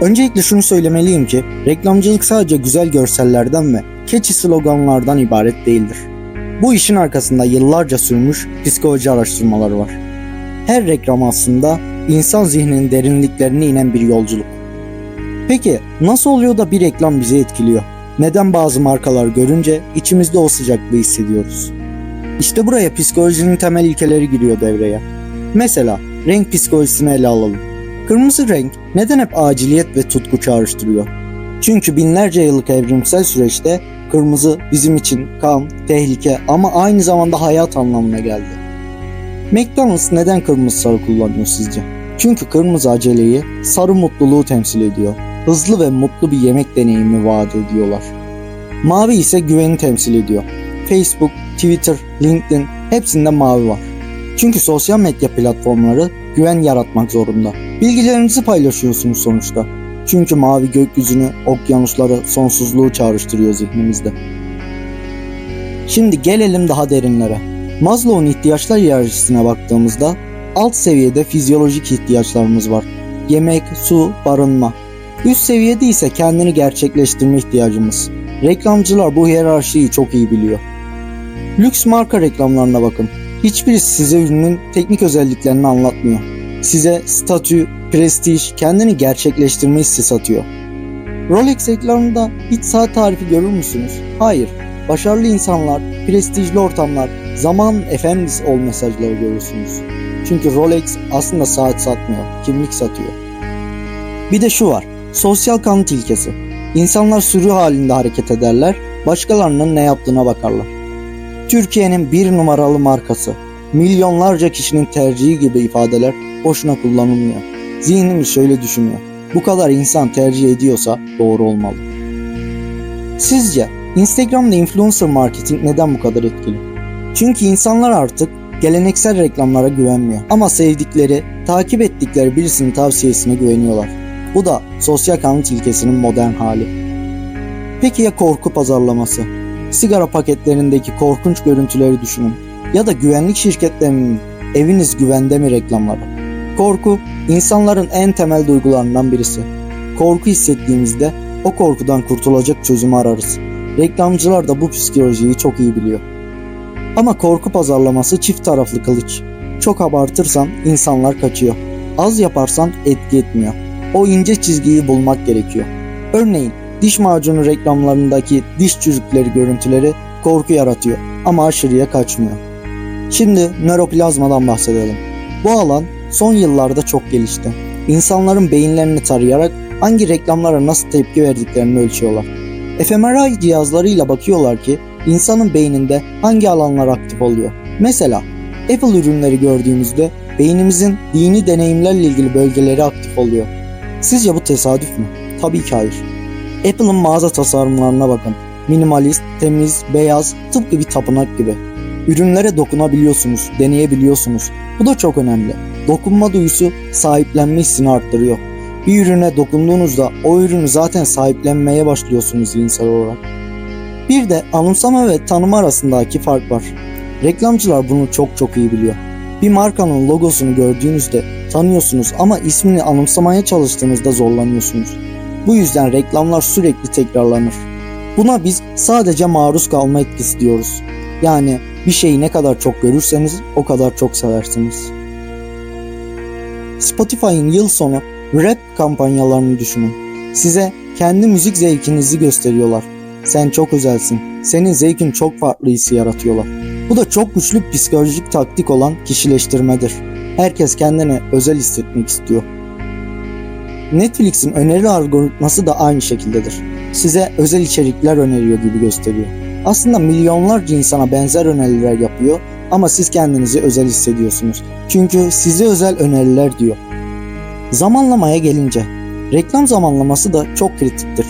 Öncelikle şunu söylemeliyim ki reklamcılık sadece güzel görsellerden ve catchy sloganlardan ibaret değildir. Bu işin arkasında yıllarca sürmüş psikoloji araştırmaları var. Her reklam aslında insan zihninin derinliklerine inen bir yolculuk. Peki nasıl oluyor da bir reklam bizi etkiliyor? Neden bazı markalar görünce içimizde o sıcaklığı hissediyoruz? İşte buraya psikolojinin temel ilkeleri giriyor devreye. Mesela renk psikolojisini ele alalım. Kırmızı renk neden hep aciliyet ve tutku çağrıştırıyor? Çünkü binlerce yıllık evrimsel süreçte kırmızı bizim için kan, tehlike ama aynı zamanda hayat anlamına geldi. McDonald's neden kırmızı sarı kullanıyor sizce? Çünkü kırmızı aceleyi, sarı mutluluğu temsil ediyor. Hızlı ve mutlu bir yemek deneyimi vaat ediyorlar. Mavi ise güveni temsil ediyor. Facebook, Twitter, LinkedIn hepsinde mavi var. Çünkü sosyal medya platformları güven yaratmak zorunda. Bilgilerinizi paylaşıyorsunuz sonuçta. Çünkü mavi gökyüzünü, okyanusları, sonsuzluğu çağrıştırıyor zihnimizde. Şimdi gelelim daha derinlere. Maslow'un ihtiyaçlar hiyerarşisine baktığımızda alt seviyede fizyolojik ihtiyaçlarımız var. Yemek, su, barınma. Üst seviyede ise kendini gerçekleştirme ihtiyacımız. Reklamcılar bu hiyerarşiyi çok iyi biliyor. Lüks marka reklamlarına bakın. Hiçbirisi size ürünün teknik özelliklerini anlatmıyor. Size statü, prestij, kendini gerçekleştirme hissi satıyor. Rolex reklamında hiç saat tarifi görür müsünüz? Hayır. Başarılı insanlar, prestijli ortamlar, zaman efendisi ol mesajları görürsünüz. Çünkü Rolex aslında saat satmıyor, kimlik satıyor. Bir de şu var, sosyal kanıt ilkesi. İnsanlar sürü halinde hareket ederler, başkalarının ne yaptığına bakarlar. Türkiye'nin bir numaralı markası, milyonlarca kişinin tercihi gibi ifadeler boşuna kullanılmıyor. Zihnimiz şöyle düşünüyor. Bu kadar insan tercih ediyorsa doğru olmalı. Sizce Instagram'da influencer marketing neden bu kadar etkili? Çünkü insanlar artık geleneksel reklamlara güvenmiyor. Ama sevdikleri, takip ettikleri birisinin tavsiyesine güveniyorlar. Bu da sosyal kanıt ilkesinin modern hali. Peki ya korku pazarlaması? Sigara paketlerindeki korkunç görüntüleri düşünün. Ya da güvenlik şirketlerinin eviniz güvende mi reklamları? Korku, insanların en temel duygularından birisi. Korku hissettiğimizde o korkudan kurtulacak çözümü ararız. Reklamcılar da bu psikolojiyi çok iyi biliyor. Ama korku pazarlaması çift taraflı kılıç. Çok abartırsan insanlar kaçıyor. Az yaparsan etki etmiyor. O ince çizgiyi bulmak gerekiyor. Örneğin diş macunu reklamlarındaki diş çürükleri görüntüleri korku yaratıyor ama aşırıya kaçmıyor. Şimdi nöroplazmadan bahsedelim. Bu alan son yıllarda çok gelişti. İnsanların beyinlerini tarayarak hangi reklamlara nasıl tepki verdiklerini ölçüyorlar. fMRI cihazlarıyla bakıyorlar ki insanın beyninde hangi alanlar aktif oluyor. Mesela Apple ürünleri gördüğümüzde beynimizin dini deneyimlerle ilgili bölgeleri aktif oluyor. Sizce bu tesadüf mü? Tabii ki hayır. Apple'ın mağaza tasarımlarına bakın. Minimalist, temiz, beyaz, tıpkı bir tapınak gibi. Ürünlere dokunabiliyorsunuz, deneyebiliyorsunuz. Bu da çok önemli. Dokunma duyusu sahiplenme hissini arttırıyor. Bir ürüne dokunduğunuzda o ürünü zaten sahiplenmeye başlıyorsunuz zihinsel olarak. Bir de anımsama ve tanıma arasındaki fark var. Reklamcılar bunu çok çok iyi biliyor. Bir markanın logosunu gördüğünüzde tanıyorsunuz ama ismini anımsamaya çalıştığınızda zorlanıyorsunuz. Bu yüzden reklamlar sürekli tekrarlanır. Buna biz sadece maruz kalma etkisi diyoruz. Yani bir şeyi ne kadar çok görürseniz o kadar çok seversiniz. Spotify'ın yıl sonu rap kampanyalarını düşünün. Size kendi müzik zevkinizi gösteriyorlar. Sen çok özelsin. Senin zevkin çok farklı hissi yaratıyorlar. Bu da çok güçlü psikolojik taktik olan kişileştirmedir. Herkes kendini özel hissetmek istiyor. Netflix'in öneri algoritması da aynı şekildedir. Size özel içerikler öneriyor gibi gösteriyor. Aslında milyonlarca insana benzer öneriler yapıyor ama siz kendinizi özel hissediyorsunuz. Çünkü size özel öneriler diyor. Zamanlamaya gelince, reklam zamanlaması da çok kritiktir.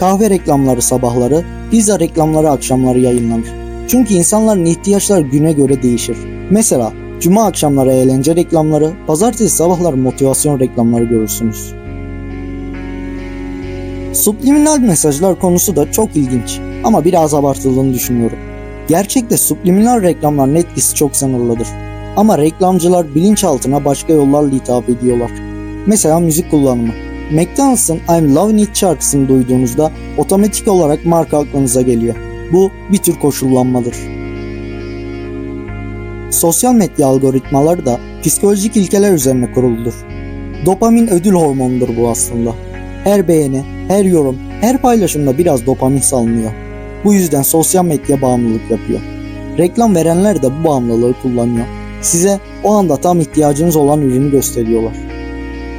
Kahve reklamları sabahları, pizza reklamları akşamları yayınlanır. Çünkü insanların ihtiyaçları güne göre değişir. Mesela cuma akşamları eğlence reklamları, pazartesi sabahları motivasyon reklamları görürsünüz. Subliminal mesajlar konusu da çok ilginç ama biraz abartıldığını düşünüyorum. Gerçekte subliminal reklamların etkisi çok sınırlıdır. Ama reklamcılar bilinçaltına başka yollarla hitap ediyorlar. Mesela müzik kullanımı. McDonald's'ın I'm Loving It şarkısını duyduğunuzda otomatik olarak marka aklınıza geliyor. Bu bir tür koşullanmadır. Sosyal medya algoritmaları da psikolojik ilkeler üzerine kuruludur. Dopamin ödül hormonudur bu aslında. Her beğeni, her yorum, her paylaşımda biraz dopamin salınıyor. Bu yüzden sosyal medya bağımlılık yapıyor. Reklam verenler de bu bağımlılığı kullanıyor. Size o anda tam ihtiyacınız olan ürünü gösteriyorlar.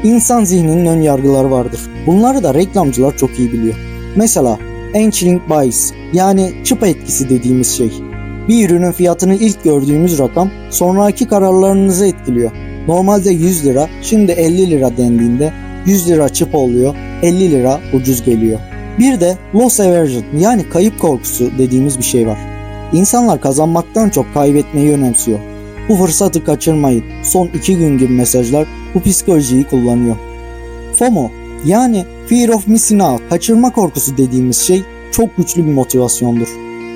İnsan zihninin ön yargıları vardır. Bunları da reklamcılar çok iyi biliyor. Mesela Anchoring Bias yani çıpa etkisi dediğimiz şey. Bir ürünün fiyatını ilk gördüğümüz rakam sonraki kararlarınızı etkiliyor. Normalde 100 lira, şimdi 50 lira dendiğinde 100 lira çıpa oluyor, 50 lira ucuz geliyor. Bir de loss aversion yani kayıp korkusu dediğimiz bir şey var. İnsanlar kazanmaktan çok kaybetmeyi önemsiyor. Bu fırsatı kaçırmayın. Son iki gün gibi mesajlar bu psikolojiyi kullanıyor. FOMO yani Fear of Missing Out, kaçırma korkusu dediğimiz şey çok güçlü bir motivasyondur.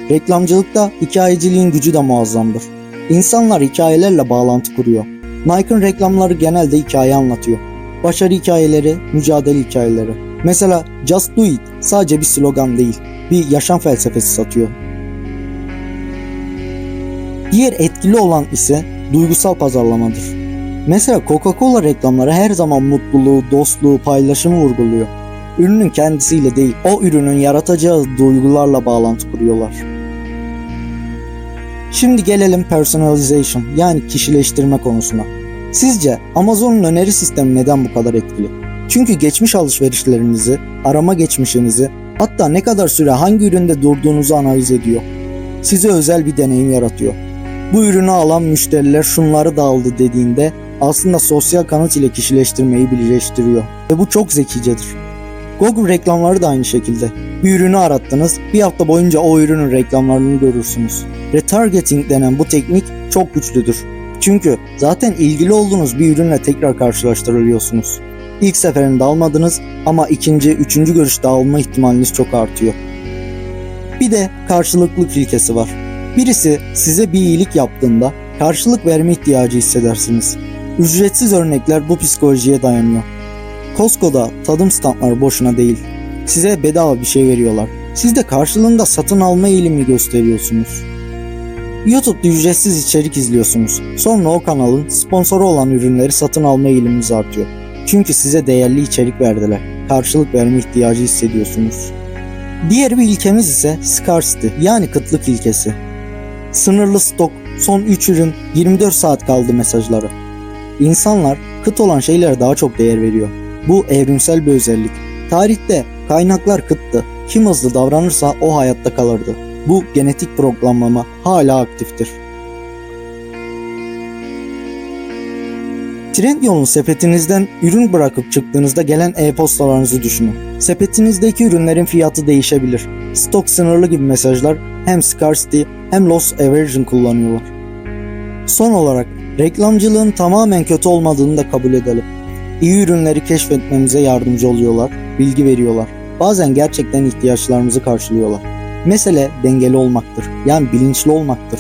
Reklamcılıkta hikayeciliğin gücü de muazzamdır. İnsanlar hikayelerle bağlantı kuruyor. Nike'ın reklamları genelde hikaye anlatıyor. Başarı hikayeleri, mücadele hikayeleri. Mesela Just Do It sadece bir slogan değil, bir yaşam felsefesi satıyor. Diğer etkili olan ise duygusal pazarlamadır. Mesela Coca-Cola reklamları her zaman mutluluğu, dostluğu, paylaşımı vurguluyor. Ürünün kendisiyle değil, o ürünün yaratacağı duygularla bağlantı kuruyorlar. Şimdi gelelim personalization yani kişileştirme konusuna. Sizce Amazon'un öneri sistemi neden bu kadar etkili? Çünkü geçmiş alışverişlerinizi, arama geçmişinizi, hatta ne kadar süre hangi üründe durduğunuzu analiz ediyor. Size özel bir deneyim yaratıyor. Bu ürünü alan müşteriler şunları da aldı dediğinde aslında sosyal kanıt ile kişileştirmeyi birleştiriyor. Ve bu çok zekicedir. Google reklamları da aynı şekilde. Bir ürünü arattınız, bir hafta boyunca o ürünün reklamlarını görürsünüz. Retargeting denen bu teknik çok güçlüdür. Çünkü zaten ilgili olduğunuz bir ürünle tekrar karşılaştırılıyorsunuz. İlk seferinde almadınız ama ikinci, üçüncü görüşte alma ihtimaliniz çok artıyor. Bir de karşılıklık ilkesi var. Birisi size bir iyilik yaptığında karşılık verme ihtiyacı hissedersiniz. Ücretsiz örnekler bu psikolojiye dayanıyor. Costco'da tadım standları boşuna değil. Size bedava bir şey veriyorlar. Siz de karşılığında satın alma eğilimi gösteriyorsunuz. YouTube'da ücretsiz içerik izliyorsunuz. Sonra o kanalın sponsoru olan ürünleri satın alma eğiliminiz artıyor. Çünkü size değerli içerik verdiler. Karşılık verme ihtiyacı hissediyorsunuz. Diğer bir ilkemiz ise scarcity yani kıtlık ilkesi. Sınırlı stok, son 3 ürün, 24 saat kaldı mesajları. İnsanlar kıt olan şeylere daha çok değer veriyor. Bu evrimsel bir özellik. Tarihte kaynaklar kıttı. Kim hızlı davranırsa o hayatta kalırdı. Bu genetik programlama hala aktiftir. Trendyol'un sepetinizden ürün bırakıp çıktığınızda gelen e-postalarınızı düşünün. Sepetinizdeki ürünlerin fiyatı değişebilir. Stok sınırlı gibi mesajlar hem scarcity hem loss aversion kullanıyorlar. Son olarak reklamcılığın tamamen kötü olmadığını da kabul edelim. İyi ürünleri keşfetmemize yardımcı oluyorlar, bilgi veriyorlar. Bazen gerçekten ihtiyaçlarımızı karşılıyorlar. Mesele dengeli olmaktır. Yani bilinçli olmaktır.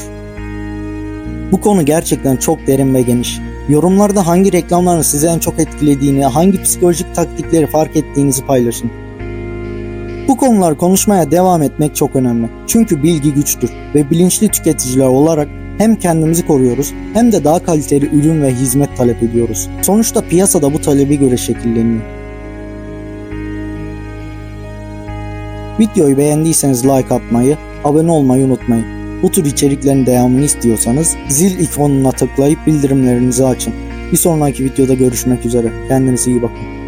Bu konu gerçekten çok derin ve geniş. Yorumlarda hangi reklamların sizi en çok etkilediğini, hangi psikolojik taktikleri fark ettiğinizi paylaşın. Bu konular konuşmaya devam etmek çok önemli. Çünkü bilgi güçtür ve bilinçli tüketiciler olarak hem kendimizi koruyoruz hem de daha kaliteli ürün ve hizmet talep ediyoruz. Sonuçta piyasada bu talebi göre şekilleniyor. Videoyu beğendiyseniz like atmayı, abone olmayı unutmayın. Bu tür içeriklerin devamını istiyorsanız zil ikonuna tıklayıp bildirimlerinizi açın. Bir sonraki videoda görüşmek üzere. Kendinize iyi bakın.